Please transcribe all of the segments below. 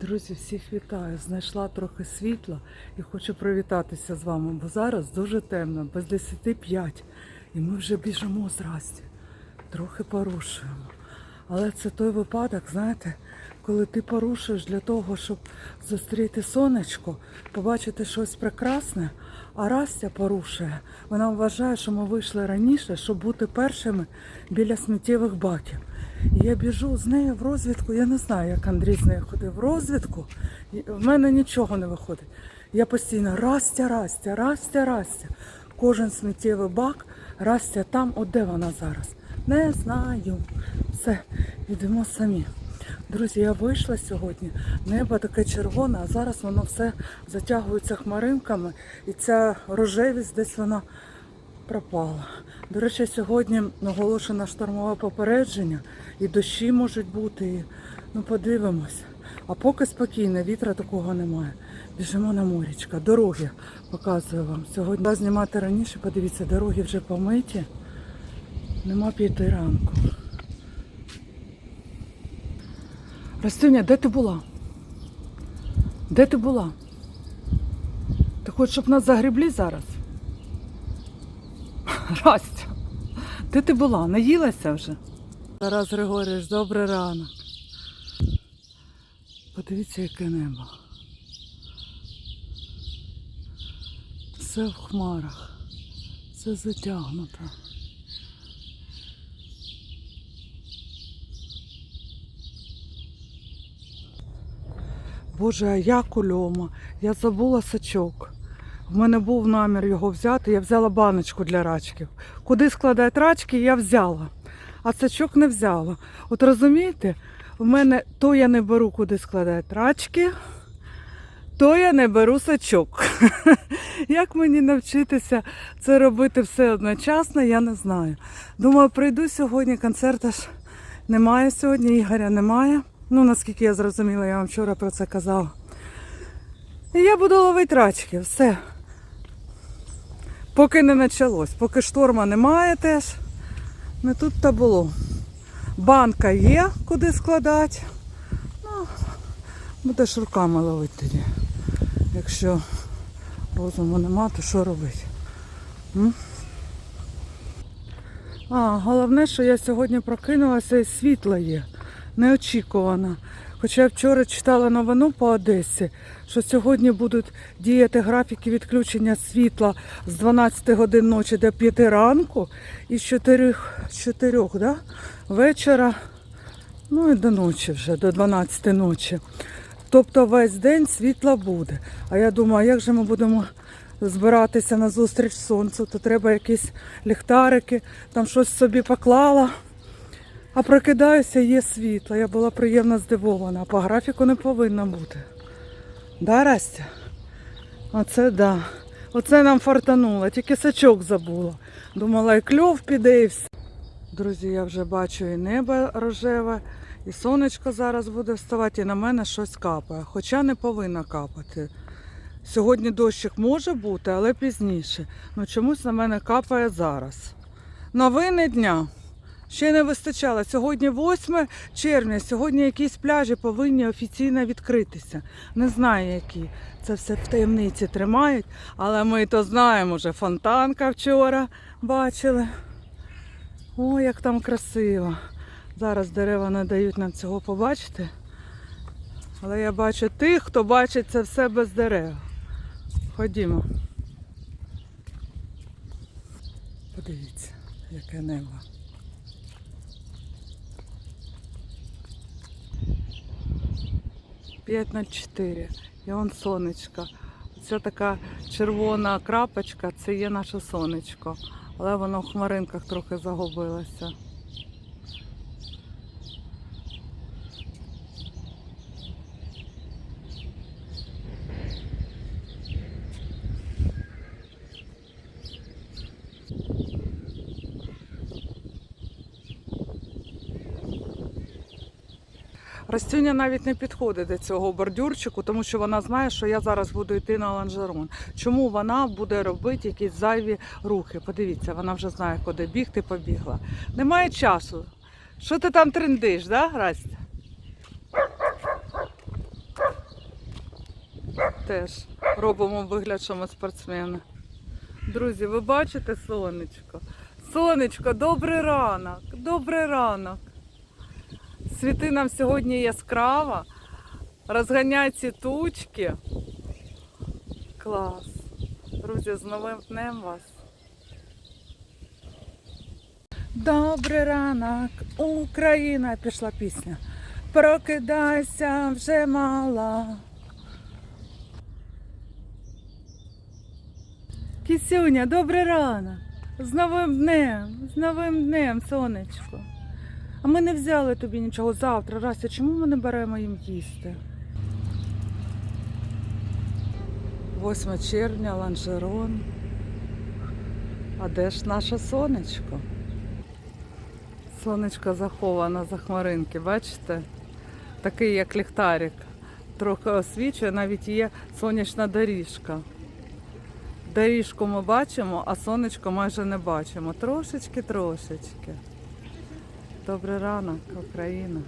Друзі, всіх вітаю. Знайшла трохи світла і хочу привітатися з вами, бо зараз дуже темно, без 10 5. І ми вже біжимо з. Трохи порушуємо. Але це той випадок, знаєте, коли ти порушуєш для того, щоб зустріти сонечко, побачити щось прекрасне, а Растя порушує. Вона вважає, що ми вийшли раніше, щоб бути першими біля сміттєвих баків. І я біжу з нею в розвідку. Я не знаю, як Андрій з нею ходив в розвідку. В мене нічого не виходить. Я постійно Растя, Растя, Растя, Растя. Кожен сміттєвий бак, Растя там, от де вона зараз. Не знаю. Все, йдемо самі. Друзі, я вийшла сьогодні. Небо таке червоне, а зараз воно все затягується хмаринками. І ця рожевість десь вона пропала. До речі, сьогодні оголошено штормове попередження, і дощі можуть бути. І, ну, подивимось. А поки спокійно, вітра такого немає. Біжимо на морічка. Дороги показую вам. Сьогодні треба знімати раніше, подивіться, дороги вже помиті. Нема п'яти ранку. Растюня, де ти була? Де ти була? Ти хочеш, щоб нас загребли зараз? Растя, де ти була? Наїлася вже? Тарас Григорійович, добрий ранок. Подивіться, яке небо. Все в хмарах. Все затягнуто. Боже, а я кульома. Я забула сачок. В мене був намір його взяти. Я взяла баночку для рачків. Куди складають рачки, я взяла. А сачок не взяла. От розумієте, в мене то я не беру, куди складають рачки, то я не беру сачок. Як мені навчитися це робити все одночасно, я не знаю. Думаю, прийду сьогодні, концерта ж немає сьогодні, Ігоря немає. Ну, наскільки я зрозуміла, я вам вчора про це казала. І я буду ловити рачки, все. Поки не почалось, поки шторма немає теж. Не тут та було. Банка є, куди складати. Ну, будеш руками ловити тоді. Якщо розуму нема, то що робити? М? А, головне, що я сьогодні прокинулася і світло є. Неочікувано. Хоча я вчора читала новину по Одесі, що сьогодні будуть діяти графіки відключення світла з 12 годин ночі до 5 ранку і з 4, 4 да? вечора, ну і до ночі вже, до 12 ночі. Тобто весь день світла буде. А я думаю, а як же ми будемо збиратися на зустріч сонцю, то треба якісь ліхтарики, там щось собі поклала. А прокидаюся, є світло. Я була приємно здивована. По графіку не повинно бути. Да, Растя? Оце да. Оце нам фартануло. Тільки сачок забула. Думала, і кльов піде і все. Друзі, я вже бачу і небо рожеве, і сонечко зараз буде вставати, і на мене щось капає. Хоча не повинно капати. Сьогодні дощик може бути, але пізніше. Ну чомусь на мене капає зараз. Новини дня. Ще не вистачало. Сьогодні 8 червня, сьогодні якісь пляжі повинні офіційно відкритися. Не знаю які. Це все в таємниці тримають, але ми то знаємо вже. Фонтанка вчора бачили. О, як там красиво. Зараз дерева не дають нам цього побачити. Але я бачу тих, хто бачить це все без дерев. Ходімо. Подивіться, яке небо. П'ять на чотири. І он сонечко. Це така червона крапочка, це є наше сонечко. Але воно в хмаринках трохи загубилося. Растюня навіть не підходить до цього бордюрчику, тому що вона знає, що я зараз буду йти на ланжерон. Чому вона буде робити якісь зайві рухи? Подивіться, вона вже знає, куди бігти, побігла. Немає часу. Що ти там трендиш, да, Растя? теж робимо вигляд, що ми спортсмени. Друзі, ви бачите сонечко? Сонечко, добрий ранок, добрий ранок. Світи нам сьогодні яскраво. Розганяй ці тучки. Клас. Друзі, з новим днем вас. Добрий ранок, Україна, пішла пісня. Прокидайся вже мала. Кісюня, добрий ранок. З новим днем, з новим днем, сонечко. А ми не взяли тобі нічого завтра. Рася, чому ми не беремо їм їсти? 8 червня, ланжерон. А де ж наше сонечко? Сонечко заховано за хмаринки, бачите? Такий як ліхтарик. Трохи освічує, навіть є сонячна доріжка. Доріжку ми бачимо, а сонечко майже не бачимо. Трошечки, трошечки. Добрий ранок, Україна.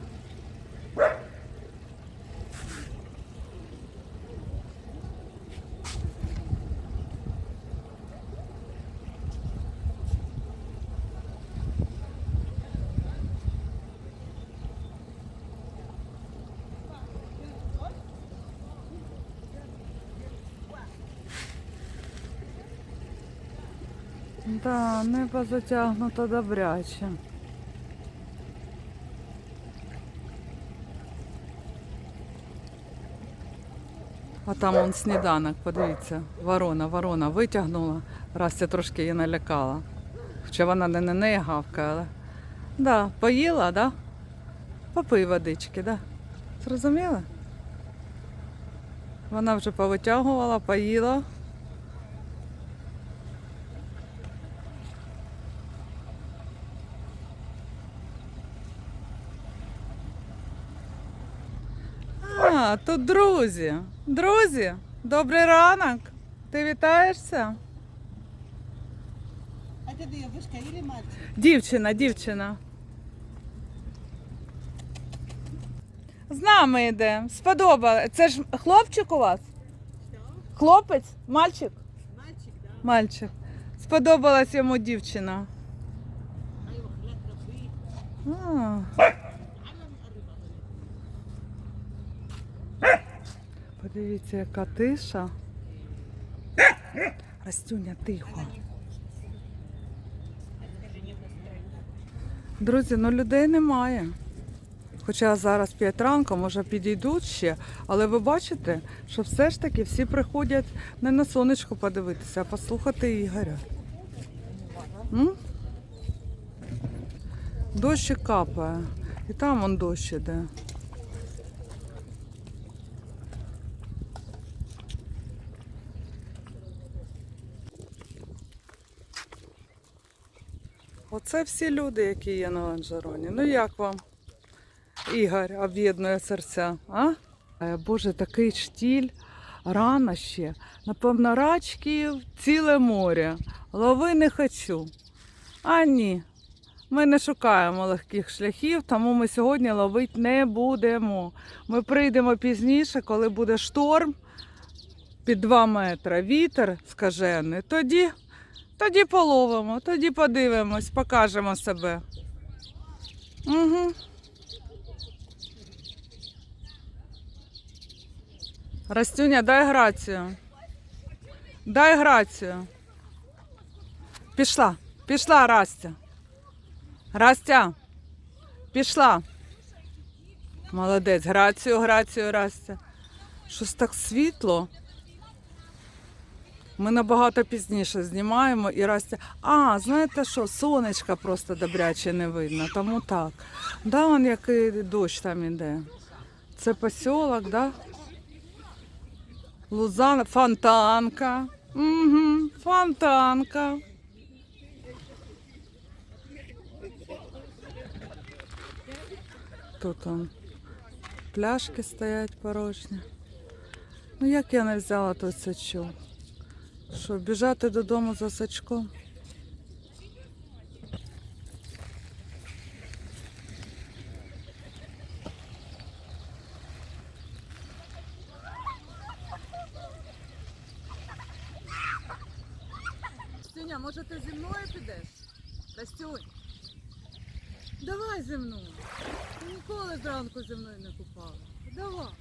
Да, небо затягнуто добряче. А там он сніданок, подивіться, ворона, ворона витягнула, раз я трошки її налякала. Хоча вона не на неї гавкає, але. Да, поїла, да? Попий водички, да? Зрозуміла? Вона вже повитягувала, поїла. А, тут друзі. Друзі, добрий ранок. Ти вітаєшся? А это девушка или мальчик? Дівчина, дівчина. З нами йде. Сподобалось. Це ж хлопчик у вас? Хлопець? Мальчик? Мальчик, да? Мальчик. Сподобалась йому дівчина. А хлеб А. Подивіться, яка тиша. Растюня, тихо. Друзі, ну людей немає. Хоча зараз 5 ранку, може підійдуть ще, але ви бачите, що все ж таки всі приходять не на сонечко подивитися, а послухати Ігоря. М? Дощик капає. І там он дощ іде. Оце всі люди, які є на Ланжероні. Ну як вам? Ігор об'єднує серця, а? Е, Боже, такий штіль, рано ще. Напевно, рачків ціле море. Лови не хочу. А ні. Ми не шукаємо легких шляхів, тому ми сьогодні ловити не будемо. Ми прийдемо пізніше, коли буде шторм під 2 метри, вітер скажений. Тоді, тоді половимо, тоді подивимось, покажемо себе. Угу. Растюня, дай грацію. Дай грацію. Пішла, пішла, Растя. Растя, пішла. Молодець, грацію, грацію, Растя. Щось так світло. Ми набагато пізніше знімаємо і Растя. А, знаєте що, сонечка просто добряче не видно, тому так. Да, он який дощ там іде. Це посілок, да? Лузана, фонтанка. Угу, фонтанка. Тут он пляшки стоять порожні. Ну як я не взяла той сачок? Що, біжати додому за сачком? Синя, може ти зі мною підеш? Растюнь, давай зі мною. Ти ніколи зранку зі мною не купала. Давай.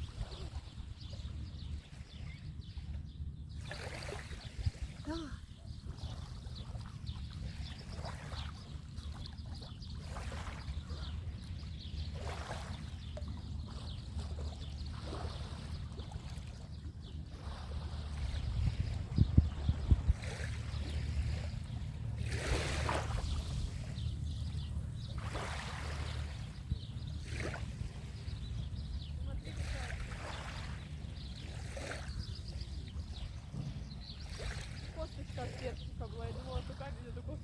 Косточка была. Я думала, что камень это такой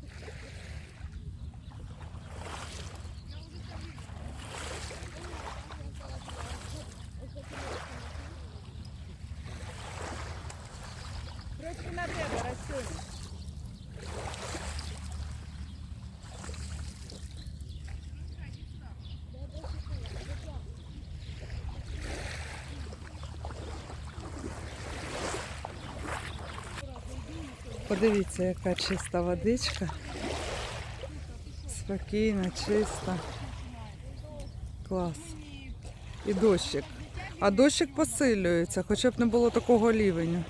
Просто на тебе, Растюнь. Подивіться, яка чиста водичка. Спокійна, чиста. Клас. І дощик. А дощик посилюється, хоча б не було такого лівеню,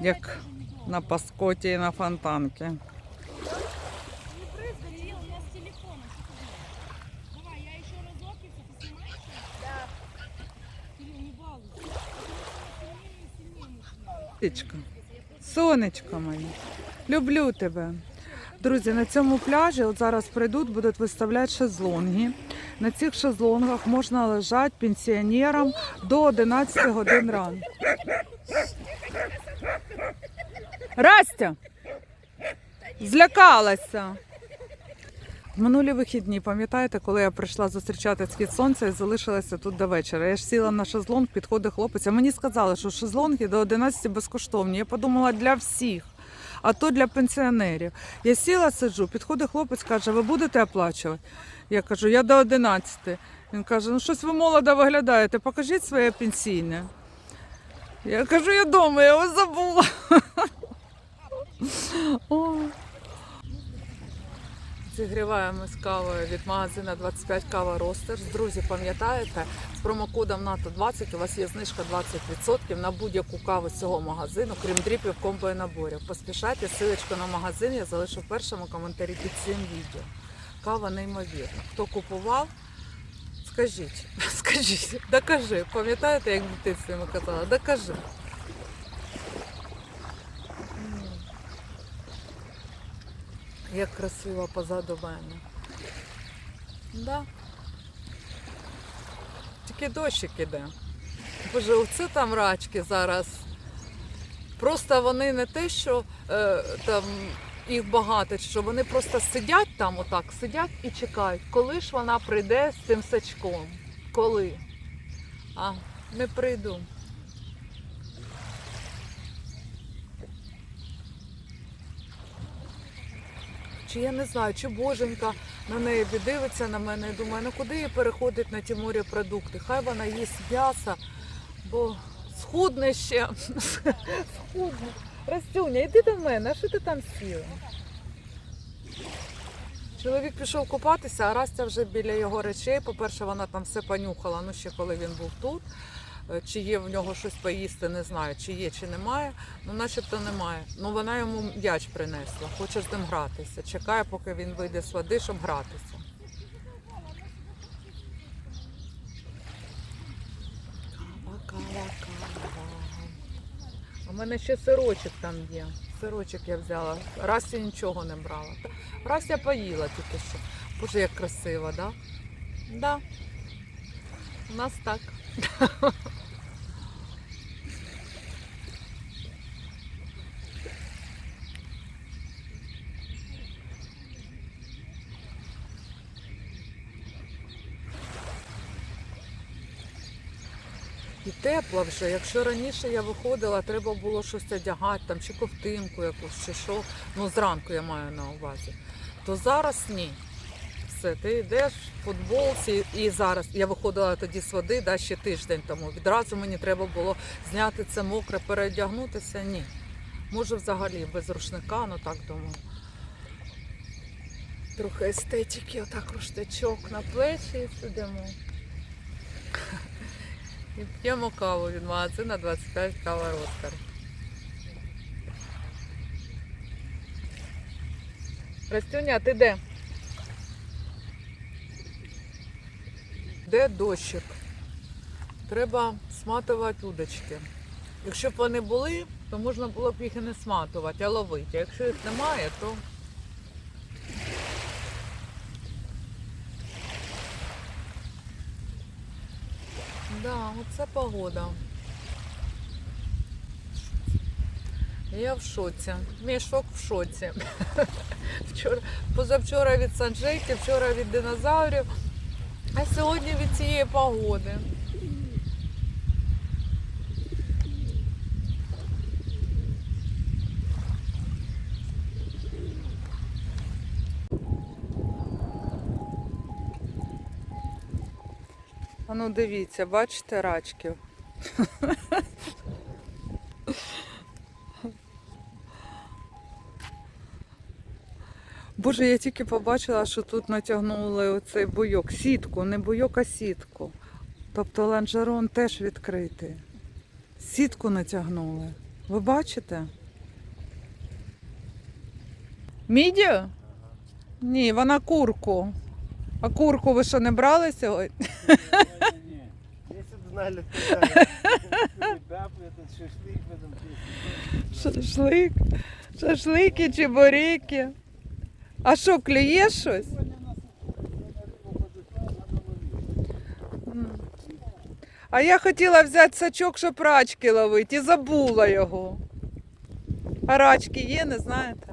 як на паскоті і на фонтанці. Не Сонечко, моє, люблю тебе. Друзі, на цьому пляжі от зараз прийдуть, будуть виставляти шезлонги. На цих шезлонгах можна лежати пенсіонерам до 11 годин ранку. Растя! Злякалася. Минулі вихідні, пам'ятаєте, коли я прийшла зустрічати схід сонця і залишилася тут до вечора. Я ж сіла на шезлонг, підходить хлопець. А мені сказали, що шезлонги до 11 безкоштовні. Я подумала для всіх, а то для пенсіонерів. Я сіла, сиджу, підходить хлопець, каже, ви будете оплачувати? Я кажу, я до 11. Він каже, ну щось ви молодо виглядаєте, покажіть своє пенсійне. Я кажу, я вдома, я його забула. Зігріваємо з кавою від магазину 25 кава Ростер. Друзі, пам'ятаєте, з промокодом НАТО 20 у вас є знижка 20% на будь-яку каву з цього магазину, крім дріпів, комбо і наборів. Поспішайте, силочку на магазин я залишу в першому коментарі під цим відео. Кава неймовірна. Хто купував, скажіть, скажіть, докажи. Пам'ятаєте, як в дитинстві ми казали, докажи. Як красиво позаду мене. Да. Тільки дощик іде. Боже, оце там рачки зараз. Просто вони не те, що е, там їх багато, що вони просто сидять там, отак, сидять і чекають, коли ж вона прийде з цим сачком. Коли? А, не прийду. Чи я не знаю, чи боженька на неї дивиться на мене і думає, ну куди їй переходить на ті морепродукти? Хай вона їсть м'ясо, бо схудне ще. Схудне. Растюня, йди до мене, а що ти там сіла? Чоловік пішов купатися, а Растя вже біля його речей. По-перше, вона там все понюхала, ну ще коли він був тут. Е, Чи є в нього щось поїсти, не знаю, чи є, чи немає. Ну, начебто немає. Ну вона йому м'яч принесла, хоче з ним гратися. Чекає, поки він вийде з води, щоб гратися. У мене ще сирочок там є. Сирочок я взяла. Раз я нічого не брала. Раз я поїла тільки що. Боже, як красиво, да? Да. У нас так. І тепло вже. Якщо раніше я виходила, треба було щось одягати, там, чи ковтинку якусь, чи що. Ну, зранку я маю на увазі. То зараз ні. Все, ти йдеш в футболці, і зараз я виходила тоді з води, да, ще тиждень тому. Відразу мені треба було зняти це мокре, переодягнутися. Ні. Може взагалі без рушника, ну так думаю. Трохи естетики, отак руштачок на плечі і сидимо. І п'ємо каву від магазина 25 кава Роскар. Растюня, ти де? Де дощик? Треба сматувати удочки. Якщо б вони були, то можна було б їх і не сматувати, а ловити. А якщо їх немає, то Да, оце погода. Я в шоці. Мій шок в шоці. Вчора, позавчора від санджейки, вчора від динозаврів, а сьогодні від цієї погоди. А ну дивіться, бачите рачків? Боже, я тільки побачила, що тут натягнули оцей бойок. Сітку, не бойок, а сітку. Тобто ланжерон теж відкритий. Сітку натягнули. Ви бачите? Мідію? Ні, вона курку. А курку ви що не брали сьогодні? Не-не-не. Если бы знали, то да. Баб, этот шашлык в этом песне. Шашлик, шашлики, чебуреки. А що, клює щось? А я хотіла взяти сачок, щоб рачки ловити, і забула його. А рачки є, не знаєте?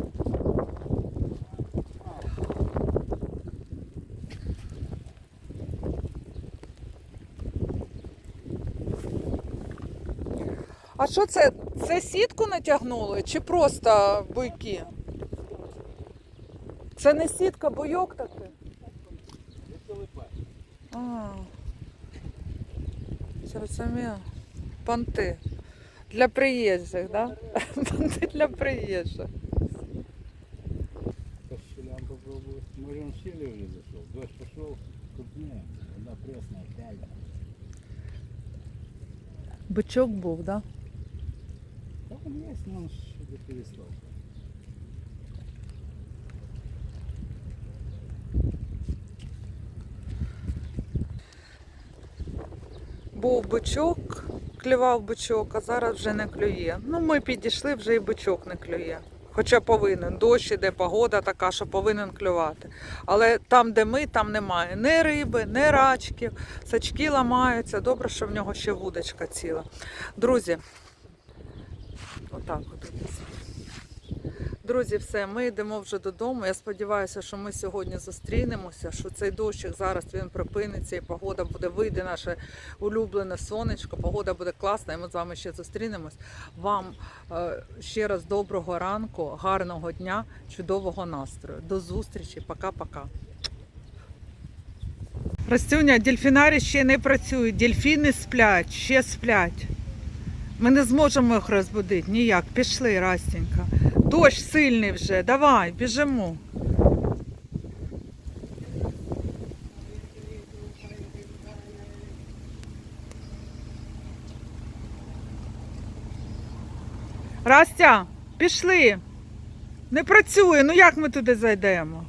А що це? Це сітку натягнули чи просто буйки? Це не сітка, буйок такий. А, зрозуміло. Понти. Для приїжджих, да? Понти для приїжджих. По щелям попробую. Может он в щели уже зашел. Дождь пошел, крупнее. Вода пресная, тяга. Бичок був, да? Да он есть, но он что-то перестал. Був бичок, клював бичок, а зараз вже не клює. Ну, ми підійшли, вже і бичок не клює. Хоча повинен. Дощ іде, погода така, що повинен клювати. Але там, де ми, там немає ні риби, ні рачків, сачки ламаються. Добре, що в нього ще вудочка ціла. Друзі, отак от. Друзі, все, ми йдемо вже додому. Я сподіваюся, що ми сьогодні зустрінемося, що цей дощик зараз він припиниться і погода буде, вийде наше улюблене сонечко, погода буде класна, і ми з вами ще зустрінемось. Вам е, ще раз доброго ранку, гарного дня, чудового настрою. До зустрічі, пока-пока. Растюня, дельфінарі ще не працюють, дельфіни сплять, ще сплять. Ми не зможемо їх розбудити ніяк. Пішли, Растенька. Дощ сильний вже. Давай, біжимо. Растя, пішли. Не працює. Ну як ми туди зайдемо?